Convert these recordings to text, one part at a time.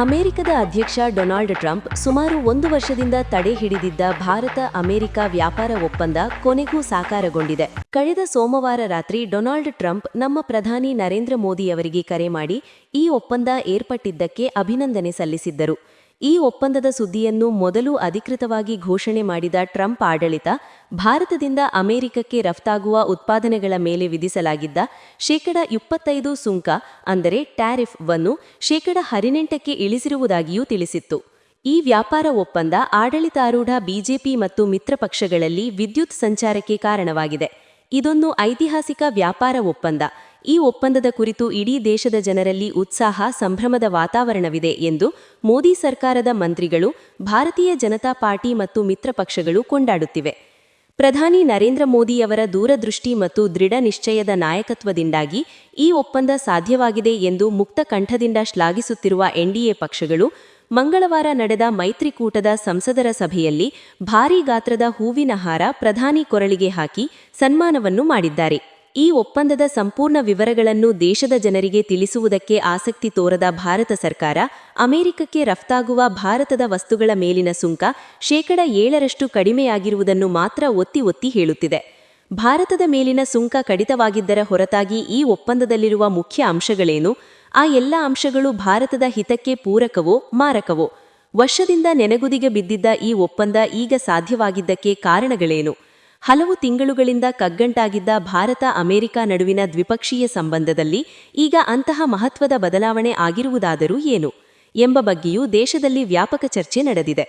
ಅಮೆರಿಕದ ಅಧ್ಯಕ್ಷ Donald Trump ಸುಮಾರು ಒಂದು ವರ್ಷದಿಂದ ತಡೆ ಹಿಡಿದಿದ್ದ ಭಾರತ ಅಮೆರಿಕ ವ್ಯಾಪಾರ ಒಪ್ಪಂದ ಕೊನೆಗೂ ಸಾಕಾರಗೊಂಡಿದೆ. ಕಳೆದ ಸೋಮವಾರ ರಾತ್ರಿ ಡೊನಾಲ್ಡ್ ಟ್ರಂಪ್ ನಮ್ಮ ಪ್ರಧಾನಿ ನರೇಂದ್ರ ಮೋದಿಯವರಿಗೆ ಕರೆ ಮಾಡಿ ಈ ಒಪ್ಪಂದ ಏರ್ಪಟ್ಟಿದ್ದಕ್ಕೆ ಅಭಿನಂದನೆ ಸಲ್ಲಿಸಿದ್ದರು. ಈ ಒಪ್ಪಂದದ ಸುದ್ದಿಯನ್ನು ಮೊದಲು ಅಧಿಕೃತವಾಗಿ ಘೋಷಣೆ ಮಾಡಿದ ಟ್ರಂಪ್ ಆಡಳಿತ, ಭಾರತದಿಂದ ಅಮೆರಿಕಕ್ಕೆ ರಫ್ತಾಗುವ ಉತ್ಪಾದನೆಗಳ ಮೇಲೆ ವಿಧಿಸಲಾಗಿದ್ದ ಶೇಕಡ ಇಪ್ಪತ್ತೈದು ಸುಂಕ, ಅಂದರೆ ಟ್ಯಾರಿಫ್ ವನ್ನು ಶೇಕಡ ಹದಿನೆಂಟಕ್ಕೆ ಇಳಿಸಿರುವುದಾಗಿಯೂ ತಿಳಿಸಿತ್ತು. ಈ ವ್ಯಾಪಾರ ಒಪ್ಪಂದ ಆಡಳಿತಾರೂಢ ಬಿಜೆಪಿ ಮತ್ತು ಮಿತ್ರ ಪಕ್ಷಗಳಲ್ಲಿ ವಿದ್ಯುತ್ ಸಂಚಾರಕ್ಕೆ ಕಾರಣವಾಗಿದೆ. ಇದೊಂದು ಐತಿಹಾಸಿಕ ವ್ಯಾಪಾರ ಒಪ್ಪಂದ. ಈ ಒಪ್ಪಂದದ ಕುರಿತು ಇಡೀ ದೇಶದ ಜನರಲ್ಲಿ ಉತ್ಸಾಹ, ಸಂಭ್ರಮದ ವಾತಾವರಣವಿದೆ ಎಂದು ಮೋದಿ ಸರ್ಕಾರದ ಮಂತ್ರಿಗಳು, ಭಾರತೀಯ ಜನತಾ ಪಾರ್ಟಿ ಮತ್ತು ಮಿತ್ರ ಪಕ್ಷಗಳು ಕೊಂಡಾಡುತ್ತಿವೆ. ಪ್ರಧಾನಿ ನರೇಂದ್ರ ಮೋದಿಯವರ ದೂರದೃಷ್ಟಿ ಮತ್ತು ದೃಢ ನಿಶ್ಚಯದ ನಾಯಕತ್ವದಿಂದಾಗಿ ಈ ಒಪ್ಪಂದ ಸಾಧ್ಯವಾಗಿದೆ ಎಂದು ಮುಕ್ತ ಕಂಠದಿಂದ ಶ್ಲಾಘಿಸುತ್ತಿರುವ ಎನ್ಡಿಎ ಪಕ್ಷಗಳು, ಮಂಗಳವಾರ ನಡೆದ ಮೈತ್ರಿಕೂಟದ ಸಂಸದರ ಸಭೆಯಲ್ಲಿ ಭಾರೀ ಗಾತ್ರದ ಹೂವಿನ ಹಾರ ಪ್ರಧಾನಿ ಕೊರಳಿಗೆ ಹಾಕಿ ಸನ್ಮಾನವನ್ನು ಮಾಡಿದ್ದಾರೆ. ಈ ಒಪ್ಪಂದದ ಸಂಪೂರ್ಣ ವಿವರಗಳನ್ನು ದೇಶದ ಜನರಿಗೆ ತಿಳಿಸುವುದಕ್ಕೆ ಆಸಕ್ತಿ ತೋರದ ಭಾರತ ಸರ್ಕಾರ, ಅಮೆರಿಕಕ್ಕೆ ರಫ್ತಾಗುವ ಭಾರತದ ವಸ್ತುಗಳ ಮೇಲಿನ ಸುಂಕ ಶೇಕಡ ಏಳರಷ್ಟು ಕಡಿಮೆಯಾಗಿರುವುದನ್ನು ಮಾತ್ರ ಒತ್ತಿ ಒತ್ತಿ ಹೇಳುತ್ತಿದೆ. ಭಾರತದ ಮೇಲಿನ ಸುಂಕ ಕಡಿತವಾಗಿದ್ದರ ಹೊರತಾಗಿ ಈ ಒಪ್ಪಂದದಲ್ಲಿರುವ ಮುಖ್ಯ ಅಂಶಗಳೇನು? ಆ ಎಲ್ಲ ಅಂಶಗಳು ಭಾರತದ ಹಿತಕ್ಕೆ ಪೂರಕವೋ, ಮಾರಕವೋ? ವರ್ಷದಿಂದ ನೆನೆಗುದಿಗೆ ಬಿದ್ದಿದ್ದ ಈ ಒಪ್ಪಂದ ಈಗ ಸಾಧ್ಯವಾಗಿದ್ದಕ್ಕೆ ಕಾರಣಗಳೇನು? ಹಲವು ತಿಂಗಳುಗಳಿಂದ ಕಗ್ಗಂಟಾಗಿದ್ದ ಭಾರತ ಅಮೆರಿಕ ನಡುವಿನ ದ್ವಿಪಕ್ಷೀಯ ಸಂಬಂಧದಲ್ಲಿ ಈಗ ಅಂತಹ ಮಹತ್ವದ ಬದಲಾವಣೆ ಆಗಿರುವುದಾದರೂ ಏನು ಎಂಬ ಬಗ್ಗೆಯೂ ದೇಶದಲ್ಲಿ ವ್ಯಾಪಕ ಚರ್ಚೆ ನಡೆದಿದೆ.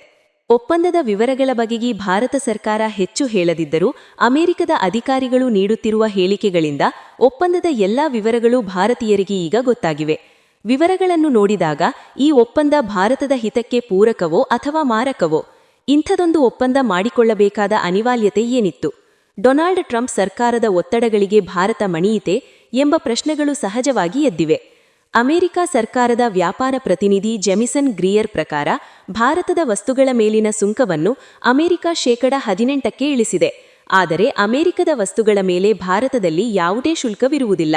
ಒಪ್ಪಂದದ ವಿವರಗಳ ಬಗೆಗೆ ಭಾರತ ಸರ್ಕಾರ ಹೆಚ್ಚು ಹೇಳದಿದ್ದರೂ ಅಮೆರಿಕದ ಅಧಿಕಾರಿಗಳು ನೀಡುತ್ತಿರುವ ಹೇಳಿಕೆಗಳಿಂದ ಒಪ್ಪಂದದ ಎಲ್ಲಾ ವಿವರಗಳು ಭಾರತೀಯರಿಗೆ ಈಗ ಗೊತ್ತಾಗಿವೆ. ವಿವರಗಳನ್ನು ನೋಡಿದಾಗ ಈ ಒಪ್ಪಂದ ಭಾರತದ ಹಿತಕ್ಕೆ ಪೂರಕವೋ ಅಥವಾ ಮಾರಕವೋ ಇಂಥದೊಂದು ಒಪ್ಪಂದ ಮಾಡಿಕೊಳ್ಳಬೇಕಾದ ಅನಿವಾರ್ಯತೆ ಏನಿತ್ತು? ಡೊನಾಲ್ಡ್ ಟ್ರಂಪ್ ಸರ್ಕಾರದ ಒತ್ತಡಗಳಿಗೆ ಭಾರತ ಮಣಿಯಿತೆ ಎಂಬ ಪ್ರಶ್ನೆಗಳು ಸಹಜವಾಗಿ ಎದ್ದಿವೆ. ಅಮೆರಿಕ ಸರ್ಕಾರದ ವ್ಯಾಪಾರ ಪ್ರತಿನಿಧಿ ಜೆಮಿಸನ್ ಗ್ರಿಯರ್ ಪ್ರಕಾರ ಭಾರತದ ವಸ್ತುಗಳ ಮೇಲಿನ ಸುಂಕವನ್ನು ಅಮೆರಿಕ ಶೇಕಡ ಹದಿನೆಂಟಕ್ಕೆ ಇಳಿಸಿದೆ. ಆದರೆ ಅಮೆರಿಕದ ವಸ್ತುಗಳ ಮೇಲೆ ಭಾರತದಲ್ಲಿ ಯಾವುದೇ ಶುಲ್ಕವಿರುವುದಿಲ್ಲ.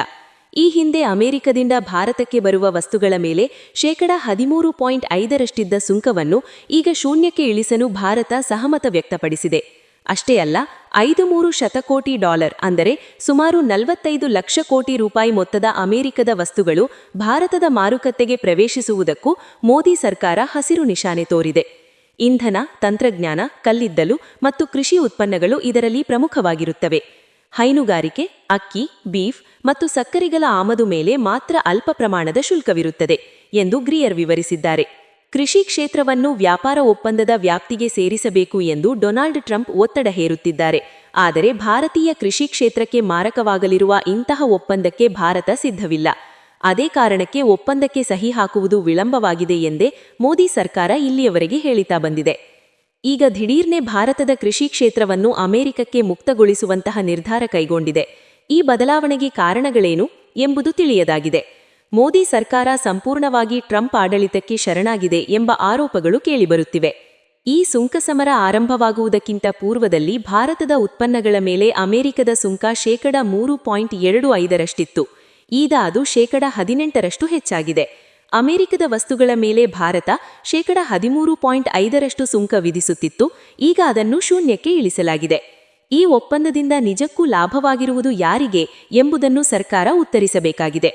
ಈ ಹಿಂದೆ ಅಮೆರಿಕದಿಂದ ಭಾರತಕ್ಕೆ ಬರುವ ವಸ್ತುಗಳ ಮೇಲೆ ಶೇಕಡ ಹದಿಮೂರು ಪಾಯಿಂಟ್ ಐದರಷ್ಟಿದ್ದ ಸುಂಕವನ್ನು ಈಗ ಶೂನ್ಯಕ್ಕೆ ಇಳಿಸಲು ಭಾರತ ಸಹಮತ ವ್ಯಕ್ತಪಡಿಸಿದೆ. ಅಷ್ಟೇ ಅಲ್ಲ, ಐದು ಮೂರು ಶತಕೋಟಿ ಡಾಲರ್ ಅಂದರೆ ಸುಮಾರು ನಲವತ್ತೈದು ಲಕ್ಷ ಕೋಟಿ ರೂಪಾಯಿ ಮೊತ್ತದ ಅಮೆರಿಕದ ವಸ್ತುಗಳು ಭಾರತದ ಮಾರುಕಟ್ಟೆಗೆ ಪ್ರವೇಶಿಸುವುದಕ್ಕೂ ಮೋದಿ ಸರ್ಕಾರ ಹಸಿರು ನಿಶಾನೆ ತೋರಿದೆ. ಇಂಧನ, ತಂತ್ರಜ್ಞಾನ, ಕಲ್ಲಿದ್ದಲು ಮತ್ತು ಕೃಷಿ ಉತ್ಪನ್ನಗಳು ಇದರಲ್ಲಿ ಪ್ರಮುಖವಾಗಿರುತ್ತವೆ. ಹೈನುಗಾರಿಕೆ, ಅಕ್ಕಿ, ಬೀಫ್ ಮತ್ತು ಸಕ್ಕರೆಗಳ ಆಮದು ಮೇಲೆ ಮಾತ್ರ ಅಲ್ಪ ಪ್ರಮಾಣದ ಶುಲ್ಕವಿರುತ್ತದೆ ಎಂದು ಗ್ರಿಯರ್ ವಿವರಿಸಿದ್ದಾರೆ. ಕೃಷಿ ಕ್ಷೇತ್ರವನ್ನು ವ್ಯಾಪಾರ ಒಪ್ಪಂದದ ವ್ಯಾಪ್ತಿಗೆ ಸೇರಿಸಬೇಕು ಎಂದು ಡೊನಾಲ್ಡ್ ಟ್ರಂಪ್ ಒತ್ತಡ ಹೇರುತ್ತಿದ್ದಾರೆ. ಆದರೆ ಭಾರತೀಯ ಕೃಷಿ ಕ್ಷೇತ್ರಕ್ಕೆ ಮಾರಕವಾಗಲಿರುವ ಇಂತಹ ಒಪ್ಪಂದಕ್ಕೆ ಭಾರತ ಸಿದ್ಧವಿಲ್ಲ. ಅದೇ ಕಾರಣಕ್ಕೆ ಒಪ್ಪಂದಕ್ಕೆ ಸಹಿ ಹಾಕುವುದು ವಿಳಂಬವಾಗಿದೆ ಎಂದೇ ಮೋದಿ ಸರ್ಕಾರ ಇಲ್ಲಿಯವರೆಗೆ ಹೇಳಿತಾ ಬಂದಿದೆ. ಈಗ ದಿಢೀರ್ನೆ ಭಾರತದ ಕೃಷಿ ಕ್ಷೇತ್ರವನ್ನು ಅಮೆರಿಕಕ್ಕೆ ಮುಕ್ತಗೊಳಿಸುವಂತಹ ನಿರ್ಧಾರ ಕೈಗೊಂಡಿದೆ. ಈ ಬದಲಾವಣೆಗೆ ಕಾರಣಗಳೇನು ಎಂಬುದು ತಿಳಿಯದಾಗಿದೆ. ಮೋದಿ ಸರ್ಕಾರ ಸಂಪೂರ್ಣವಾಗಿ ಟ್ರಂಪ್ ಆಡಳಿತಕ್ಕೆ ಶರಣಾಗಿದೆ ಎಂಬ ಆರೋಪಗಳು ಕೇಳಿಬರುತ್ತಿವೆ. ಈ ಸುಂಕ ಸಮರ ಆರಂಭವಾಗುವುದಕ್ಕಿಂತ ಪೂರ್ವದಲ್ಲಿ ಭಾರತದ ಉತ್ಪನ್ನಗಳ ಮೇಲೆ ಅಮೆರಿಕದ ಸುಂಕ ಶೇಕಡ ಮೂರು ಪಾಯಿಂಟ್ ಎರಡು ಐದರಷ್ಟಿತ್ತು. ಈಗ ಅದು ಶೇಕಡ ಹದಿನೆಂಟರಷ್ಟು ಹೆಚ್ಚಾಗಿದೆ. ಅಮೆರಿಕದ ವಸ್ತುಗಳ ಮೇಲೆ ಭಾರತ ಶೇಕಡ ಹದಿಮೂರು ಪಾಯಿಂಟ್ ಐದರಷ್ಟು ಸುಂಕ ವಿಧಿಸುತ್ತಿತ್ತು. ಈಗ ಅದನ್ನು ಶೂನ್ಯಕ್ಕೆ ಇಳಿಸಲಾಗಿದೆ. ಈ ಒಪ್ಪಂದದಿಂದ ನಿಜಕ್ಕೂ ಲಾಭವಾಗಿರುವುದು ಯಾರಿಗೆ ಎಂಬುದನ್ನು ಸರ್ಕಾರ ಉತ್ತರಿಸಬೇಕಾಗಿದೆ.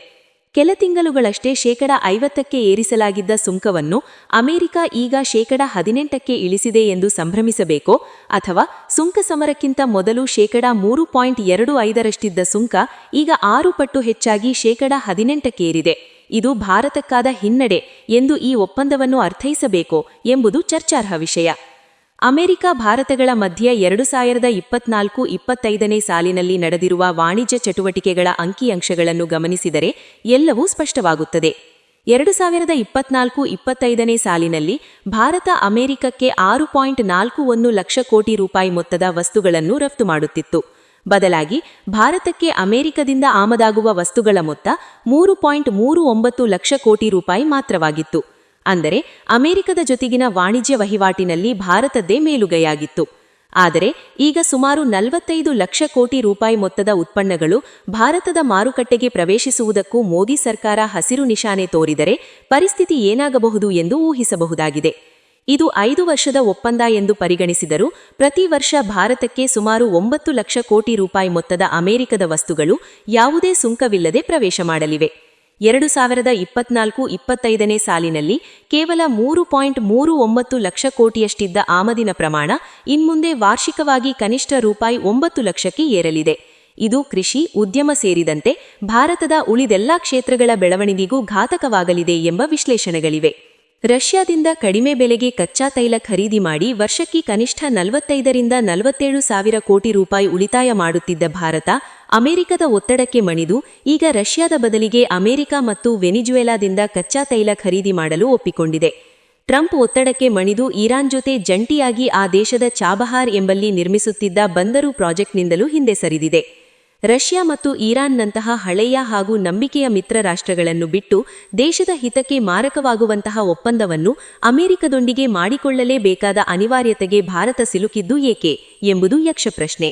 ಕೆಲ ತಿಂಗಳುಗಳಷ್ಟೇ ಶೇಕಡ ಐವತ್ತಕ್ಕೆ ಏರಿಸಲಾಗಿದ್ದ ಸುಂಕವನ್ನು ಅಮೆರಿಕ ಈಗ ಶೇಕಡ ಹದಿನೆಂಟಕ್ಕೆ ಇಳಿಸಿದೆ ಎಂದು ಸಂಭ್ರಮಿಸಬೇಕೋ ಅಥವಾ ಸುಂಕ ಸಮರಕ್ಕಿಂತ ಮೊದಲು ಶೇಕಡ ಮೂರು ಪಾಯಿಂಟ್ ಎರಡು ಐದರಷ್ಟಿದ್ದ ಸುಂಕ ಈಗ ಆರು ಪಟ್ಟು ಹೆಚ್ಚಾಗಿ ಶೇಕಡ ಹದಿನೆಂಟಕ್ಕೇರಿದೆ ಇದು ಭಾರತಕ್ಕಾದ ಹಿನ್ನಡೆ ಎಂದು ಈ ಒಪ್ಪಂದವನ್ನು ಅರ್ಥೈಸಬೇಕು ಎಂಬುದು ಚರ್ಚಾರ್ಹ ವಿಷಯ. ಅಮೆರಿಕ ಭಾರತಗಳ ಮಧ್ಯೆ ಎರಡು ಸಾವಿರದ ಇಪ್ಪತ್ನಾಲ್ಕು ಇಪ್ಪತ್ತೈದನೇ ಸಾಲಿನಲ್ಲಿ ನಡೆದಿರುವ ವಾಣಿಜ್ಯ ಚಟುವಟಿಕೆಗಳ ಅಂಕಿಅಂಶಗಳನ್ನು ಗಮನಿಸಿದರೆ ಎಲ್ಲವೂ ಸ್ಪಷ್ಟವಾಗುತ್ತದೆ. ಎರಡು ಸಾವಿರದ ಇಪ್ಪತ್ನಾಲ್ಕು ಇಪ್ಪತ್ತೈದನೇ ಸಾಲಿನಲ್ಲಿ ಭಾರತ ಅಮೆರಿಕಕ್ಕೆ ಆರು ಪಾಯಿಂಟ್ ನಾಲ್ಕು ಒಂದು ಲಕ್ಷ ಕೋಟಿ ರೂಪಾಯಿ ಮೊತ್ತದ ವಸ್ತುಗಳನ್ನು ರಫ್ತು ಮಾಡುತ್ತಿತ್ತು. ಬದಲಾಗಿ ಭಾರತಕ್ಕೆ ಅಮೆರಿಕದಿಂದ ಆಮದಾಗುವ ವಸ್ತುಗಳ ಮೊತ್ತ ಮೂರು ಪಾಯಿಂಟ್ ಮೂರು ಒಂಬತ್ತು ಲಕ್ಷ ಕೋಟಿ ರೂಪಾಯಿ ಮಾತ್ರವಾಗಿತ್ತು. ಅಂದರೆ ಅಮೆರಿಕದ ಜೊತೆಗಿನ ವಾಣಿಜ್ಯ ವಹಿವಾಟಿನಲ್ಲಿ ಭಾರತದ್ದೇ ಮೇಲುಗೈಯಾಗಿತ್ತು. ಆದರೆ ಈಗ ಸುಮಾರು ನಲವತ್ತೈದು ಲಕ್ಷ ಕೋಟಿ ರೂಪಾಯಿ ಮೊತ್ತದ ಉತ್ಪನ್ನಗಳು ಭಾರತದ ಮಾರುಕಟ್ಟೆಗೆ ಪ್ರವೇಶಿಸುವುದಕ್ಕೂ ಮೋದಿ ಸರ್ಕಾರ ಹಸಿರು ನಿಶಾನೆ ತೋರಿದರೆ ಪರಿಸ್ಥಿತಿ ಏನಾಗಬಹುದು ಎಂದು ಊಹಿಸಬಹುದಾಗಿದೆ. ಇದು ಐದು ವರ್ಷದ ಒಪ್ಪಂದ ಎಂದು ಪರಿಗಣಿಸಿದರೂ, ಪ್ರತಿ ವರ್ಷ ಭಾರತಕ್ಕೆ ಸುಮಾರು ಒಂಬತ್ತು ಲಕ್ಷ ಕೋಟಿ ರೂಪಾಯಿ ಮೊತ್ತದ ಅಮೆರಿಕದ ವಸ್ತುಗಳು ಯಾವುದೇ ಸುಂಕವಿಲ್ಲದೆ ಪ್ರವೇಶ ಮಾಡಲಿವೆ. ಎರಡು ಸಾವಿರದ ಇಪ್ಪತ್ನಾಲ್ಕು ಇಪ್ಪತ್ತೈದನೇ ಸಾಲಿನಲ್ಲಿ ಕೇವಲ ಮೂರು ಪಾಯಿಂಟ್ ಮೂರು ಒಂಬತ್ತು ಲಕ್ಷ ಕೋಟಿಯಷ್ಟಿದ್ದ ಆಮದಿನ ಪ್ರಮಾಣ ಇನ್ಮುಂದೆ ವಾರ್ಷಿಕವಾಗಿ ಕನಿಷ್ಠ ರೂಪಾಯಿ ಒಂಬತ್ತು ಲಕ್ಷಕ್ಕೆ ಏರಲಿದೆ. ಇದು ಕೃಷಿ, ಉದ್ಯಮ ಸೇರಿದಂತೆ ಭಾರತದ ಉಳಿದೆಲ್ಲಾ ಕ್ಷೇತ್ರಗಳ ಬೆಳವಣಿಗೆಗೂ ಘಾತಕವಾಗಲಿದೆ ಎಂಬ ವಿಶ್ಲೇಷಣೆಗಳಿವೆ. ರಷ್ಯಾದಿಂದ ಕಡಿಮೆ ಬೆಲೆಗೆ ಕಚ್ಚಾ ತೈಲ ಖರೀದಿ ಮಾಡಿ ವರ್ಷಕ್ಕೆ ಕನಿಷ್ಠ ನಲವತ್ತೈದರಿಂದ ನಲವತ್ತೇಳು ಸಾವಿರ ಕೋಟಿ ರೂಪಾಯಿ ಉಳಿತಾಯ ಮಾಡುತ್ತಿದ್ದ ಭಾರತ, ಅಮೆರಿಕದ ಒತ್ತಡಕ್ಕೆ ಮಣಿದು, ಈಗ ರಷ್ಯಾದ ಬದಲಿಗೆ ಅಮೆರಿಕ ಮತ್ತು ವೆನಿಜುವೆಲಾದಿಂದ ಕಚ್ಚಾ ತೈಲ ಖರೀದಿ ಮಾಡಲು ಒಪ್ಪಿಕೊಂಡಿದೆ. ಟ್ರಂಪ್ ಒತ್ತಡಕ್ಕೆ ಮಣಿದು ಇರಾನ್ ಜೊತೆ ಜಂಟಿಯಾಗಿ ಆ ದೇಶದ ಚಾಬಹಾರ್ ಎಂಬಲ್ಲಿ ನಿರ್ಮಿಸುತ್ತಿದ್ದ ಬಂದರು ಪ್ರಾಜೆಕ್ಟ್ನಿಂದಲೂ ಹಿಂದೆ ಸರಿದಿದೆ. ರಷ್ಯಾ ಮತ್ತು ಇರಾನ್ನಂತಹ ಹಳೆಯ ಹಾಗೂ ನಂಬಿಕೆಯ ಮಿತ್ರ ರಾಷ್ಟ್ರಗಳನ್ನು ಬಿಟ್ಟು ದೇಶದ ಹಿತಕ್ಕೆ ಮಾರಕವಾಗುವಂತಹ ಒಪ್ಪಂದವನ್ನು ಅಮೆರಿಕದೊಂದಿಗೆ ಮಾಡಿಕೊಳ್ಳಲೇಬೇಕಾದ ಅನಿವಾರ್ಯತೆಗೆ ಭಾರತ ಸಿಲುಕಿದ್ದು ಏಕೆ ಎಂಬುದು ಯಕ್ಷಪ್ರಶ್ನೆ.